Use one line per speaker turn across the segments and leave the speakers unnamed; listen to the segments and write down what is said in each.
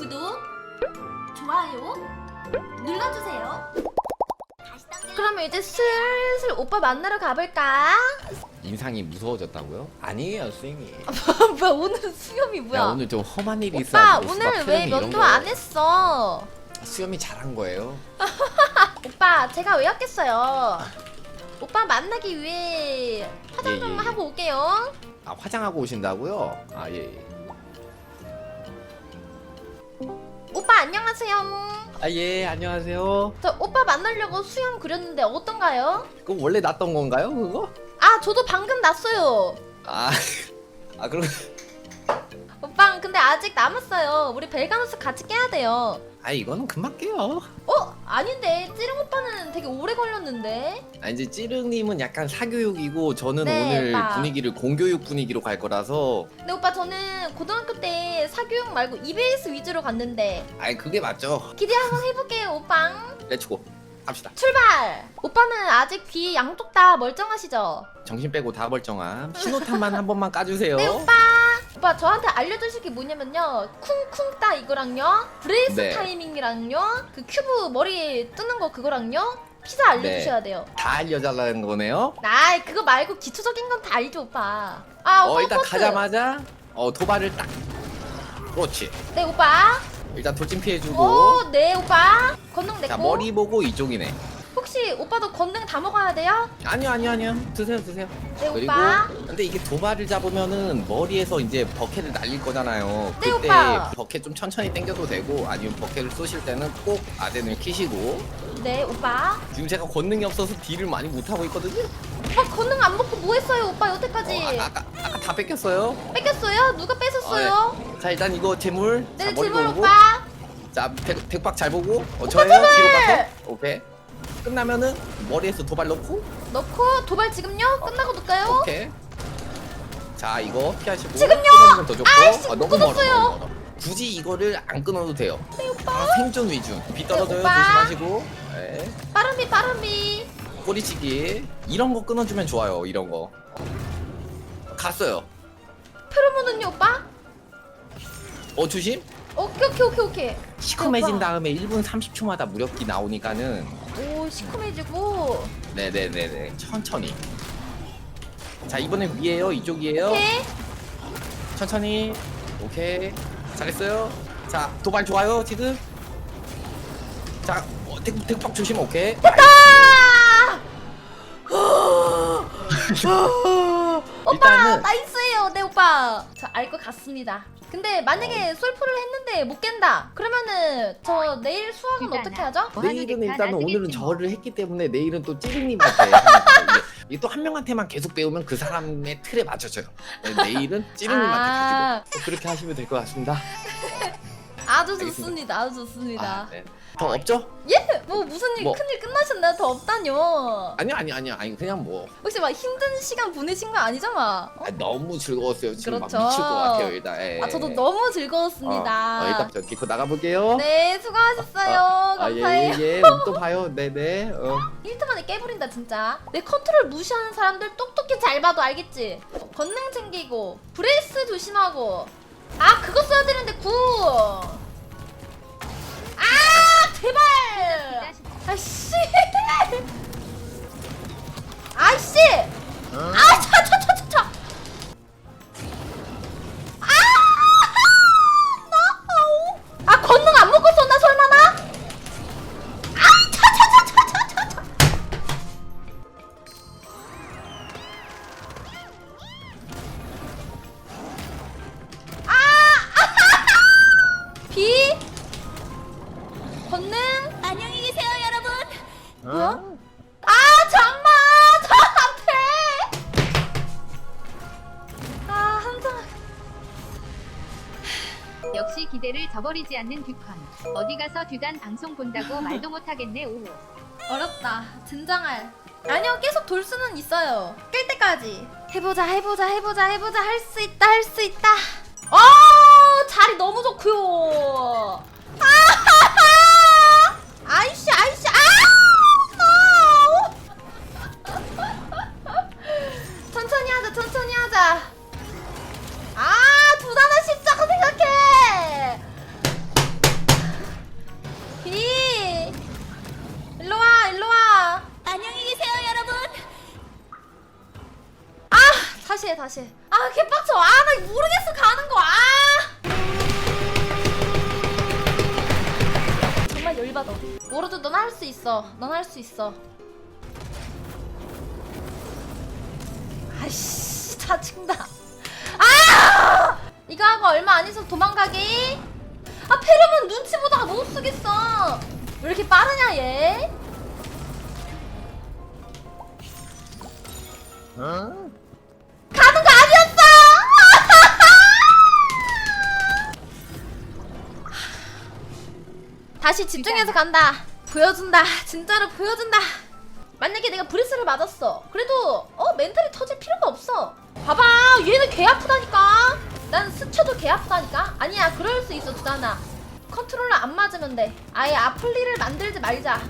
구독, 좋아요 눌러주세요. 그러면 이제 슬슬 오빠 만나러 가볼까?
인상이 무서워졌다고요? 아니에요, 선생님.
뭐야 오늘은 수염이 뭐야?
야, 오늘 좀 험한 일이
오빠
있어가지고
오늘 왜 면도. 안 했어?
수염이 잘한 거예요.
오빠 제가 왜 왔겠어요? 오빠 만나기 위해 화장
예,
좀
예, 예.
하고 올게요.
아, 화장하고 오신다고요? 아, 예, 예.
안녕하세요.
아, 예, 안녕하세요.
저 오빠 만나려고 수염 그렸는데 어떤가요?
그거 원래 났던 건가요, 그거?
아 저도 방금 났어요.
아, 아, 그럼.
오빠 근데 아직 남았어요. 우리 벨가누스 같이 깨야 돼요.
아, 이거는 금방 깨요.
어? 아닌데 찌릉 오빠는 되게 오래 걸렸는데?
아, 이제 찌릉님은 약간 사교육이고, 저는
네,
오늘
오빠.
분위기를 공교육 분위기로 갈 거라서,
근데 오빠 저는 고등학교 때 사교육 말고 EBS 위주로 갔는데
아이, 그게 맞죠.
기대 한번 해볼게요 오빠
렛츠고. 갑시다.
출발! 오빠는 아직 귀 양쪽 다 멀쩡하시죠?
정신 빼고 다 멀쩡함. 신호탄만 한 번만 까주세요.
네 오빠! 오빠 저한테 알려주실 게 뭐냐면요 쿵쿵 따 이거랑요 브레이스
네.
타이밍이랑요 그 큐브 머리 뜨는 거 그거랑요 피자 알려주셔야 돼요
다 알려달라는 거네요.
나 그거 말고 기초적인 건 다 알죠 오빠 아 오빠
어, 일단
포스.
가자마자, 어, 도발을 딱. 그렇지.
네 오빠
일단 돌진 피해주고.
오네 오빠 건능
자,
내고
머리 보고 이쪽이네.
혹시 오빠도 건능 다 먹어야 돼요?
아니요, 아니요, 아니요. 드세요, 드세요.
네
그리고
오빠
근데 이게 도발을 잡으면은 머리에서 이제 버켓을 날릴 거잖아요.
네,
그때
오빠.
버켓 좀 천천히 당겨도 되고 아니면 버켓을 쏘실 때는 꼭 아덴을 키시고
네 오빠
지금 제가 권능이 없어서 딜을 많이 못 하고 있거든요.
오빠 건능 안 먹고 뭐 했어요 오빠 여태까지
어, 아까, 아까 아까 다 뺏겼어요.
뺏겼어요? 누가 뺏었어요?
어, 자 일단 이거 재물.
네
머리 보고.
오빠
자 백, 백박 잘 보고. 어,
오빠
저예요. 뒤로 가서. 오케이. 끝나면은 머리에서 도발 넣고.
넣고 도발 지금요? 끝나고 넣을까요?
어, 오케이. 자 이거 피하시고.
지금요!
끊어주면 더 좋고.
아이씨,
아, 너무 멀어,
끊었어요.
굳이 이거를 안 끊어도 돼요.
네 오빠
아, 생존 위주. 비 떨어져요.
오빠.
조심하시고. 네.
빠른비 빠른비
꼬리치기. 이런 거 끊어주면 좋아요. 이런 거. 갔어요.
페로몬은요 오빠?
어 조심.
오케이 오케이 오케이 오케이
시커매진
오빠.
다음에 1분 30초마다 무력기 나오니까는
오 시커매지고
네네네네 천천히. 자 이번엔 위에요. 이쪽이에요.
오케이
천천히. 오케이. 잘했어요. 자 도발 좋아요 지금. 자 어, 대, 대박 조심 오케이.
아! 오빠
일단은
나이스예요 네 오빠 저 알 것 같습니다 근데 만약에 솔프를 했는데 못 깬다 그러면은 저 내일 수학은
일단은
어떻게 하죠?
내일은
뭐
일단은
하는
오늘은
듯한
저를 했기 때문에 내일은 또 찌르님한테 또 한 명한테만 계속 배우면 그 사람의 틀에 맞춰져요. 네, 내일은 찌르님한테
아.
가지고 그렇게 하시면 될 것 같습니다.
아주
알겠습니다.
좋습니다 아주 좋습니다
아, 네. 더 없죠?
예? 뭐 무슨 일
뭐.
큰일 끝나셨나요? 더 없다뇨
아니요 아니요 아니요 아니 그냥 뭐
혹시 막 힘든 시간 보내신 거 아니죠 막?
아, 너무 즐거웠어요. 지금
그렇죠.
막 미칠 것 같아요 일단. 예.
아 저도 너무 즐거웠습니다
어, 어, 일단 저 기코 나가볼게요.
네 수고하셨어요
아, 예,
감사해요
예, 예. 또 봐요. 네네. 어.
1트 만에 깨버린다 진짜 내 컨트롤 무시하는 사람들 똑똑히 잘 봐도 알겠지 권능 챙기고 브레이스 조심하고 아 그거 써야 되는데 구아 제발! 아씨! 아씨! 아차차
저버리지 않는 듀컨. 어디 가서 듀단 방송 본다고 말도 못하겠네 오호.
어렵다. 젠장할. 아니요 계속 돌 수는 있어요. 깰 때까지. 해보자 해보자 해보자 해보자. 할 수 있다 할 수 있다. 어 자리 너무 좋고요. 아하하! 아이씨 아이씨 다시. 아 개빡쳐. 아 나 모르겠어. 가는 거아! 정말 열받아. 워로드 넌할 수 있어. 넌 할 수 있어. 아이씨 짜증나 아! 이거 하고 얼마 안 있어 도망가기? 아 페르몬 눈치 보다가 못 쓰겠어. 왜 이렇게 빠르냐 얘?
어?
다시 집중해서 간다. 보여준다. 진짜로 보여준다. 만약에 내가 브리스를 맞았어. 그래도 어 멘탈이 터질 필요가 없어. 봐봐, 얘는 개 아프다니까. 난 스쳐도 개 아프다니까. 아니야, 그럴 수 있어, 두다나. 컨트롤러 안 맞으면 돼. 아예 아플 일을 만들지 말자.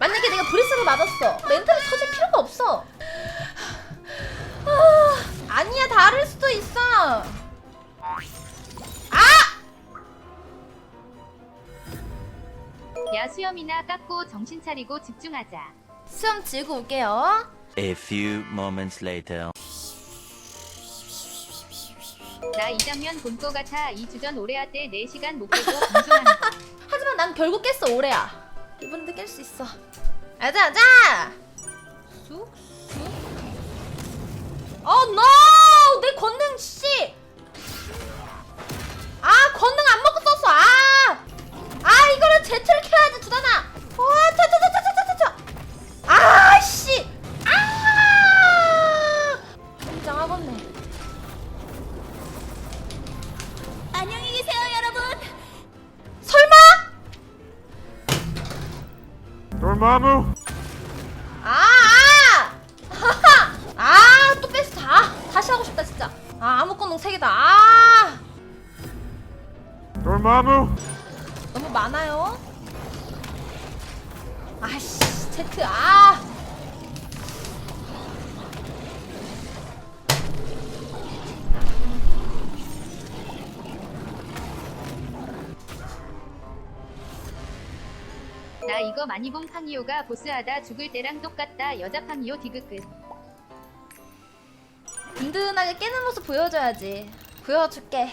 만약에 내가 브리스를 맞았어. 멘탈이 터질 필요가 없어. 아, 아니야 다를 수도 있어.
야 수염이나 깎고 정신 차리고 집중하자.
수염 지우고 올게요.
A few moments later.
나 이 장면 본 거 같아. 2주 전 오레아 때 4시간 못 깨고 방송한 거.
하지만 난 결국 깼어 올해야. 이번에도 깰 수 있어. 아자 아자. 쑥
Dormammu!
아! 아! 아, 또 뺐어. 다. 다시 하고 싶다, 진짜. 아, 아무 건능 세 개다. 아!
Dormammu!
너무 많아요. 아씨, 제트. 아!
나 이거 많이 본 팡이오가 보스하다 죽을 때랑 똑같다. 여자 팡이오 디귿끝.
든든하게 깨는 모습 보여줘야지. 보여줄게.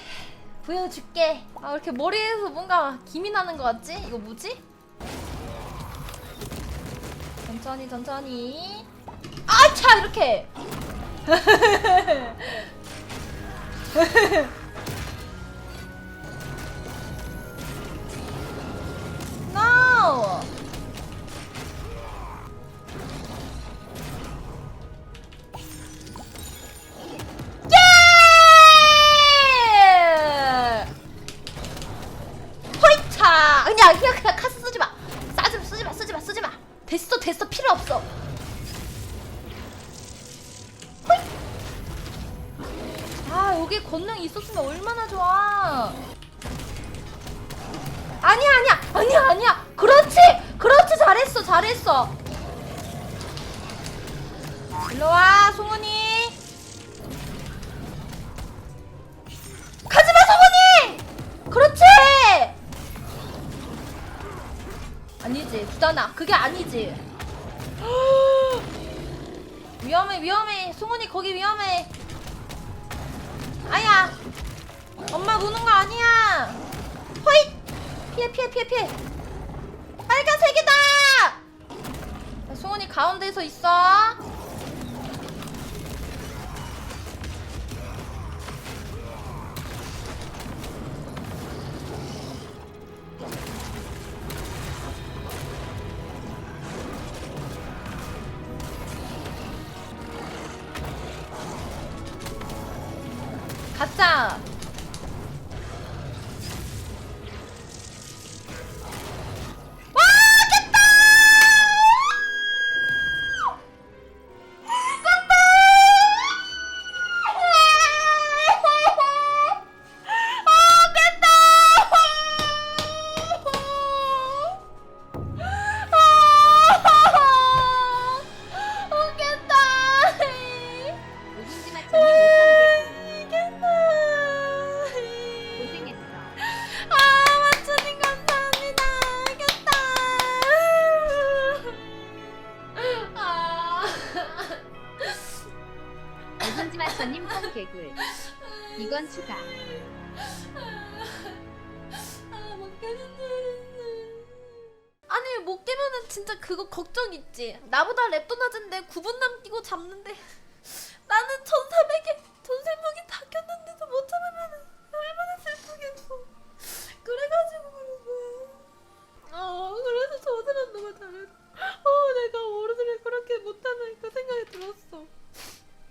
보여줄게. 아, 왜 이렇게 머리에서 뭔가 김이 나는 것 같지? 이거 뭐지? 천천히, 천천히. 아, 차! 이렇게! 됐어, 됐어, 필요 없어. 아 여기 권능 있었으면 얼마나 좋아. 아니야, 아니야, 아니야, 아니야. 그렇지, 그렇지, 잘했어, 잘했어. 일로 와, 송은이. 두다나 그게 아니지. 위험해 위험해. 송은이 거기 위험해. 아야. 엄마 무는 거 아니야. 호잇! 피해 피해 피해 피해. 빨간색이다! 야, 송은이 가운데서 있어 가자.
5,000원
아, 아니 못 깨면은 진짜 그거 걱정 있지. 나보다 랩도 낮은데 9분 남기고 잡는데. 나는 1,400에 돈 세목이 다 꼈는데도 못 잡으면 얼마나 슬프겠어. 그래가지고 그런 거야. 어, 그래서 저들은 너무 잘했어. 어, 내가 오르드를 그렇게 못하니까 생각이 들었어.